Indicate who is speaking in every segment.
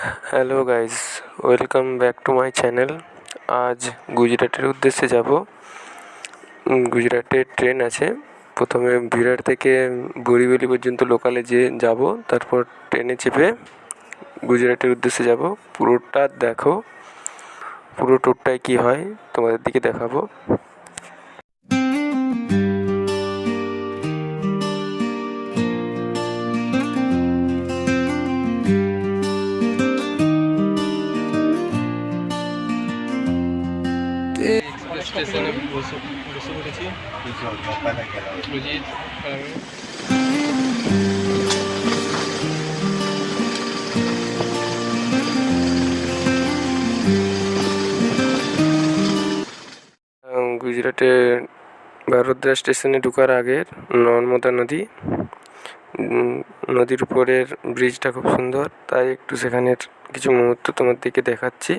Speaker 1: Hello guys welcome back to my channel আজ গুজরাটের উদ্দেশ্যে যাব। গুজরাটে ট্রেন আছে। প্রথমে বিরাট থেকে বরিবেলি পর্যন্ত লোকালে যেয়ে যাব, তারপর ট্রেনে চেপে গুজরাটের উদ্দেশ্যে যাব। পুরোটা দেখো। পুরো ট্যুরটায় কী হয়, তোমাদের দিকে দেখাবো। গুজরাটে বারোদ্রা স্টেশনে ঢোকার আগের নর্মদা নদী নদীর উপরের ব্রিজটা খুব সুন্দর। তাই একটু সেখানের কিছু মুহূর্ত তোমার দিকে দেখাচ্ছি।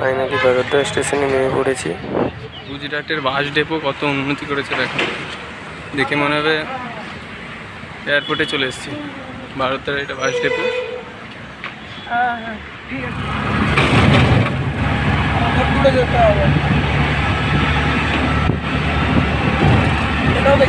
Speaker 1: ফাইনালি বারোদ্রা স্টেশনে নেমে পড়েছি। গুজরাটের বাস ডেপো কত উন্নতি করেছে দেখো। দেখে মনে হবে এয়ারপোর্টে চলে এসেছি। ভারতের এটা বাস ডেপো। তোমরা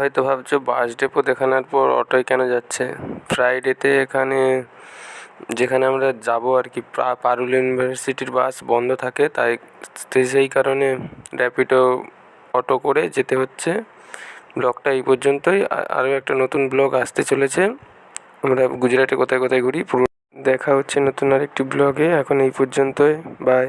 Speaker 1: হয়তো ভাবছ বাস ডেপো দেখানোর পর অটোয় কেন যাচ্ছে? ফ্রাইডেতে এখানে, যেখানে আমরা যাব আর কি পারুল ইউনিভার্সিটির বাস বন্ধ থাকে, তাই সেই কারণে র্যাপিডো অটো করে যেতে হচ্ছে। ব্লগটা এই পর্যন্তই। আরও একটা নতুন ব্লগ আসতে চলেছে। আমরা গুজরাটে কোথায় কোথায় ঘুরি, পুরো দেখা হচ্ছে নতুন আরেকটি ব্লগে এখন এই পর্যন্তই। বাই